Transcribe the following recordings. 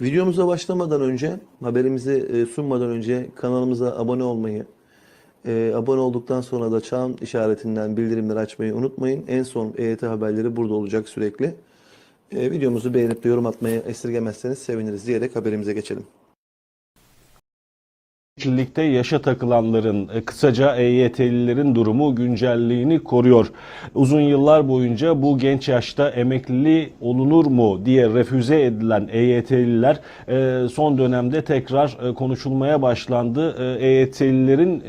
Videomuza başlamadan önce, haberimizi e, sunmadan önce kanalımıza abone olmayı, e, abone olduktan sonra da çan işaretinden bildirimleri açmayı unutmayın. En son EYT haberleri burada olacak sürekli. E, videomuzu beğenip de yorum atmayı esirgemezseniz seviniriz diyerek haberimize geçelim. Emeklilikte yaşa takılanların, e, kısaca EYT'lilerin durumu güncelliğini koruyor. Uzun yıllar boyunca bu genç yaşta emekliliği olunur mu diye refüze edilen EYT'liler e, son dönemde tekrar e, konuşulmaya başlandı. EYT'lilerin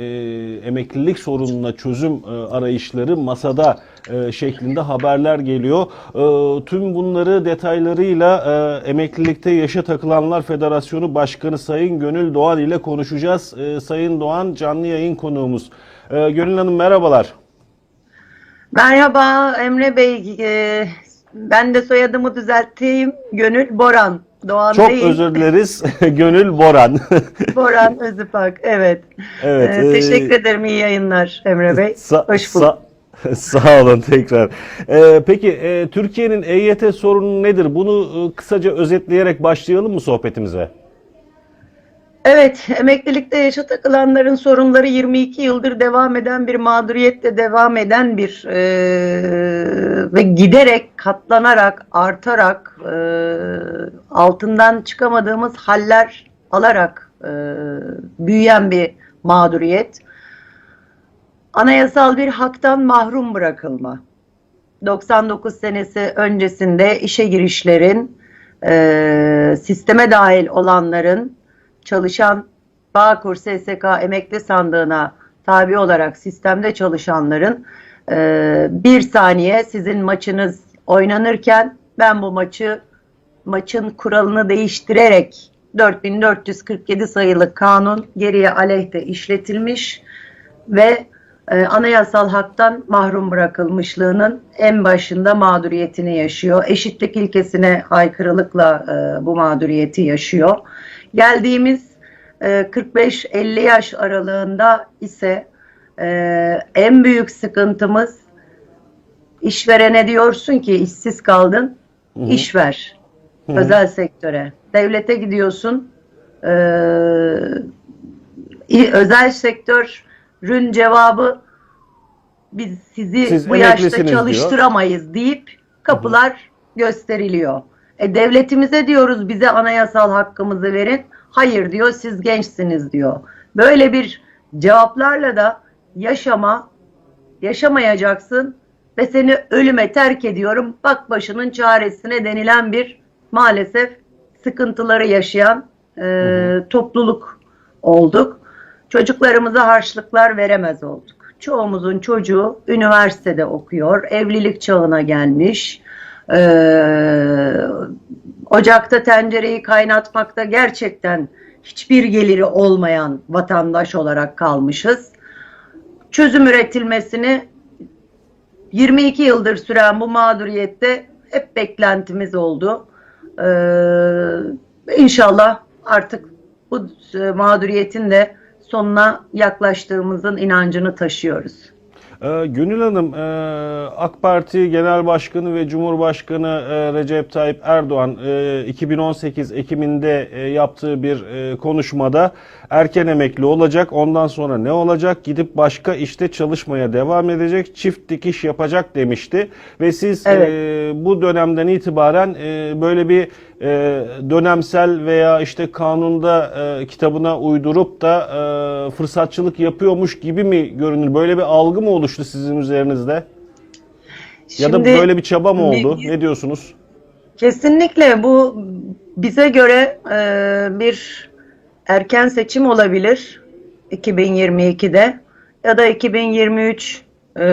emeklilik sorununa çözüm arayışları masada e, şeklinde haberler geliyor. E, Tüm bunları detaylarıyla e, Emeklilikte Yaşa Takılanlar Federasyonu Başkanı Sayın Gönül Doğan ile konuşacağız. E, Sayın Doğan canlı yayın konuğumuz. E, Gönül Hanım merhabalar. Merhaba Emre Bey. Ee, ben de soyadımı düzelteyim. Gönül Boran. Doğan Çok değil. özür dileriz. Gönül Boran. Boran Özüpak. Evet. Evet, Ee, e, teşekkür ederim. İyi yayınlar Emre Bey. Sa- Hoş bulduk. sa- Sağ olun tekrar. E, peki e, Türkiye'nin EYT sorunu nedir? Bunu e, kısaca özetleyerek başlayalım mı sohbetimize? Evet, emeklilikte yaşa takılanların sorunları 22 yıldır devam eden bir mağduriyetle devam eden bir e, ve giderek katlanarak, artarak e, altından çıkamadığımız haller alarak e, büyüyen bir mağduriyet. Anayasal bir haktan mahrum bırakılma. 99 senesi öncesinde işe girişlerin, e, sisteme dahil olanların çalışan Bağkur SSK emekli sandığına tabi olarak sistemde çalışanların e, bir saniye sizin maçınız oynanırken ben bu maçı maçın kuralını değiştirerek 4447 sayılı kanun geriye aleyhte işletilmiş ve e, anayasal haktan mahrum bırakılmışlığının en başında mağduriyetini yaşıyor. Eşitlik ilkesine aykırılıkla e, bu mağduriyeti yaşıyor. Geldiğimiz e, 45-50 yaş aralığında ise e, en büyük sıkıntımız işverene diyorsun ki işsiz kaldın, iş ver özel sektöre. Devlete gidiyorsun, e, özel sektörün cevabı biz sizi Siz bu yaşta emeklisiniz diyor. çalıştıramayız deyip kapılar gösteriliyor. E, devletimize diyoruz bize anayasal hakkımızı verin. Hayır diyor siz gençsiniz diyor. Böyle bir cevaplarla da yaşama, yaşamayacaksın ve seni ölüme terk ediyorum. Bak başının çaresine denilen bir maalesef sıkıntıları yaşayan e, topluluk olduk. Çocuklarımıza harçlıklar veremez olduk. Çoğumuzun çocuğu üniversitede okuyor, evlilik çağına gelmiş. Ee, ocakta tencereyi kaynatmakta gerçekten hiçbir geliri olmayan vatandaş olarak kalmışız. Çözüm üretilmesini 22 yıldır süren bu mağduriyette hep beklentimiz oldu. Ee, inşallah artık bu e, mağduriyetin de sonuna yaklaştığımızın inancını taşıyoruz. Ee, Gönül Hanım, e, AK Parti Genel Başkanı ve Cumhurbaşkanı e, Recep Tayyip Erdoğan e, 2018 Ekim'inde e, yaptığı bir e, konuşmada erken emekli olacak, ondan sonra ne olacak? Gidip başka işte çalışmaya devam edecek, çift dikiş yapacak demişti. Ve siz Evet. e, bu dönemden itibaren e, böyle bir e, dönemsel veya işte kanunda e, kitabına uydurup da e, fırsatçılık yapıyormuş gibi mi görünür? Böyle bir algı mı oluştu sizin üzerinizde? Ya da Şimdi böyle bir çaba mı oldu? biz- Ne diyorsunuz? Kesinlikle bu bize göre e, bir erken seçim olabilir 2022'de ya da 2023 e,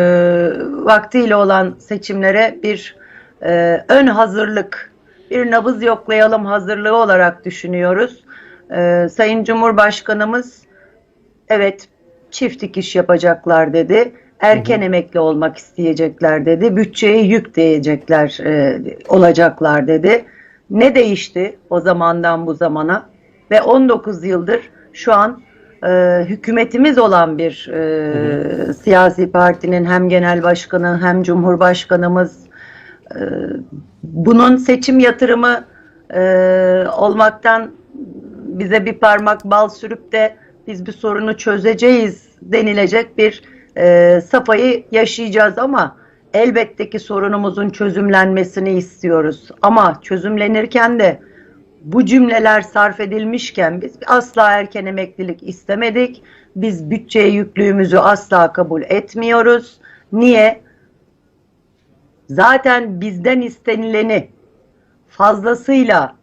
vaktiyle olan seçimlere bir e, ön hazırlık, bir nabız yoklayalım hazırlığı olarak düşünüyoruz. E, Sayın Cumhurbaşkanımız evet çift dikiş yapacaklar dedi. Erken emekli olmak isteyecekler dedi. Bütçeye yük diyecekler e, olacaklar dedi. Ne değişti o zamandan bu zamana? Ve 19 yıldır şu an e, hükümetimiz olan bir e, siyasi partinin hem genel başkanı hem cumhurbaşkanımız bunun seçim yatırımı e, olmaktan bize bir parmak bal sürüp de biz bir sorunu çözeceğiz denilecek bir e, safhayı yaşayacağız ama elbette ki sorunumuzun çözümlenmesini istiyoruz. Ama çözümlenirken de bu cümleler sarf edilmişken biz asla erken emeklilik istemedik. Biz bütçeye yüklüğümüzü asla kabul etmiyoruz. Niye? Zaten bizden istenileni fazlasıyla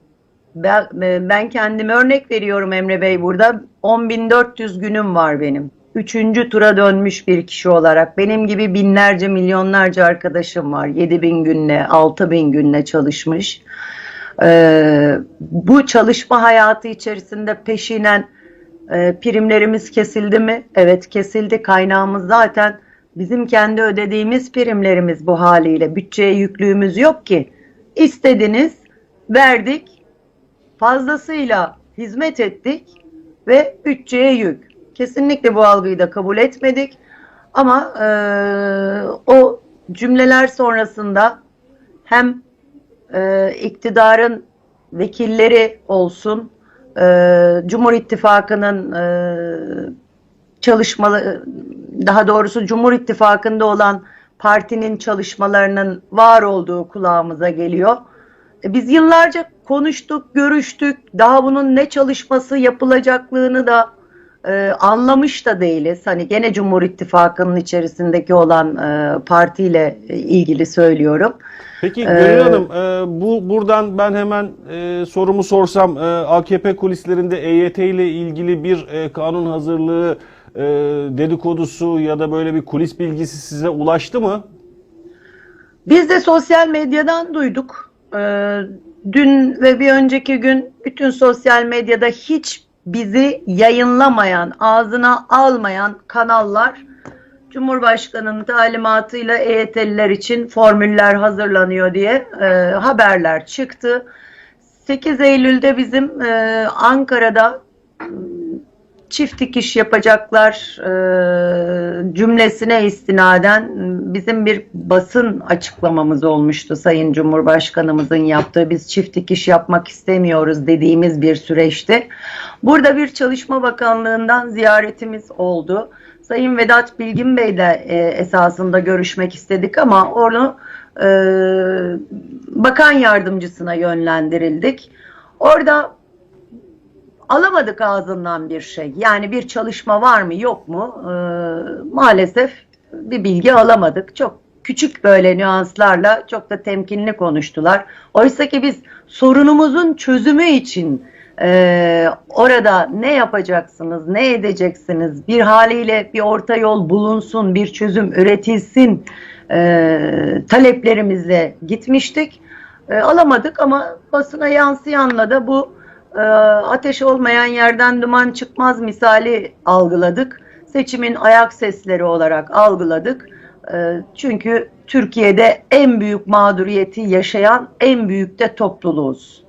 ben, ben kendime örnek veriyorum Emre Bey burada 10.400 günüm var benim. Üçüncü tura dönmüş bir kişi olarak benim gibi binlerce milyonlarca arkadaşım var. 7000 günle 6000 günle çalışmış. Ee, bu çalışma hayatı içerisinde peşinen e, primlerimiz kesildi mi? Evet kesildi. Kaynağımız zaten bizim kendi ödediğimiz primlerimiz bu haliyle. Bütçeye yüklüğümüz yok ki. İstediniz, verdik, fazlasıyla hizmet ettik ve bütçeye yük. Kesinlikle bu algıyı da kabul etmedik. Ama e, o cümleler sonrasında hem e, iktidarın vekilleri olsun, e, Cumhur İttifakı'nın e, çalışmaları, daha doğrusu Cumhur İttifakı'nda olan partinin çalışmalarının var olduğu kulağımıza geliyor. E, Biz yıllarca konuştuk, görüştük. Daha bunun ne çalışması yapılacaklığını da e, anlamış da değiliz. Hani gene Cumhur İttifakı'nın içerisindeki olan e, partiyle ilgili söylüyorum. Peki Ee, Gönül Hanım, e, bu buradan ben hemen e, sorumu sorsam, e, AKP kulislerinde EYT ile ilgili bir e, kanun hazırlığı e, dedikodusu ya da böyle bir kulis bilgisi size ulaştı mı? Biz de sosyal medyadan duyduk. Ee, dün ve bir önceki gün bütün sosyal medyada hiç bizi yayınlamayan, ağzına almayan kanallar Cumhurbaşkanı'nın talimatıyla EYT'liler için formüller hazırlanıyor diye e, haberler çıktı. 8 Eylül'de bizim e, Ankara'da çift dikiş yapacaklar e, cümlesine istinaden bizim bir basın açıklamamız olmuştu Sayın Cumhurbaşkanımızın yaptığı biz çift dikiş yapmak istemiyoruz dediğimiz bir süreçte. Burada bir Çalışma Bakanlığı'ndan ziyaretimiz oldu. Sayın Vedat Bilgin Bey de e, esasında görüşmek istedik ama onu e, bakan yardımcısına yönlendirildik. Orada alamadık ağzından bir şey. Yani bir çalışma var mı yok mu? Ee, maalesef bir bilgi alamadık. Çok küçük böyle nüanslarla çok da temkinli konuştular. Oysa ki biz sorunumuzun çözümü için e, orada ne yapacaksınız, ne edeceksiniz, bir haliyle bir orta yol bulunsun, bir çözüm üretilsin e, taleplerimizle gitmiştik. E, alamadık ama basına yansıyanla da bu e, ateş olmayan yerden duman çıkmaz misali algıladık. Seçimin ayak sesleri olarak algıladık. E, çünkü Türkiye'de en büyük mağduriyeti yaşayan en büyük de topluluğuz.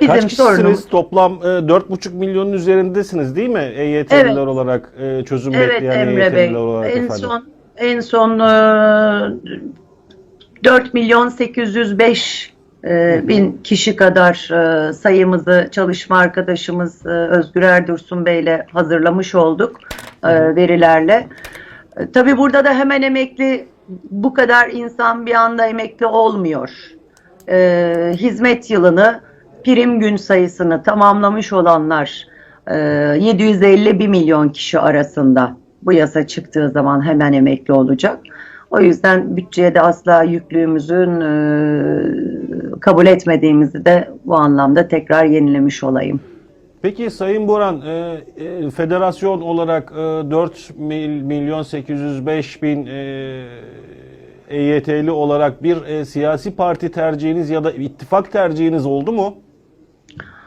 Bizim Kaç kişisiniz? sorunumuz. Toplam e, 4,5 milyonun üzerindesiniz değil mi? EYT'liler Evet. olarak, e, çözüm Evet bekleyen Emre Bey. EYT'liler olarak En efendim. son en son e, 4 milyon 805 e, bin kişi kadar e, sayımızı çalışma arkadaşımız e, Özgür Erdursun Bey ile hazırlamış olduk e, verilerle. E, Tabii burada da hemen emekli bu kadar insan bir anda emekli olmuyor. E, hizmet yılını prim gün sayısını tamamlamış olanlar e, 751 milyon kişi arasında bu yasa çıktığı zaman hemen emekli olacak. O yüzden bütçeye de asla yüklüğümüzün e, kabul etmediğimizi de bu anlamda tekrar yenilemiş olayım. Peki Sayın Boran, e, e, federasyon olarak e, 4 mil- milyon 805 bin e, EYT'li olarak bir e, siyasi parti tercihiniz ya da ittifak tercihiniz oldu mu?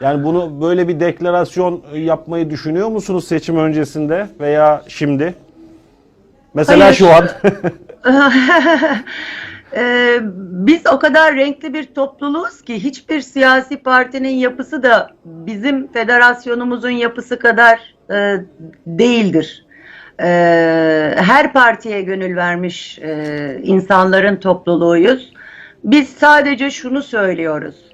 Yani bunu böyle bir deklarasyon yapmayı düşünüyor musunuz seçim öncesinde veya şimdi? Mesela Hayır. şu an. Ee, biz o kadar renkli bir topluluğuz ki hiçbir siyasi partinin yapısı da bizim federasyonumuzun yapısı kadar e, değildir. Ee, her partiye gönül vermiş e, insanların topluluğuyuz. Biz sadece şunu söylüyoruz.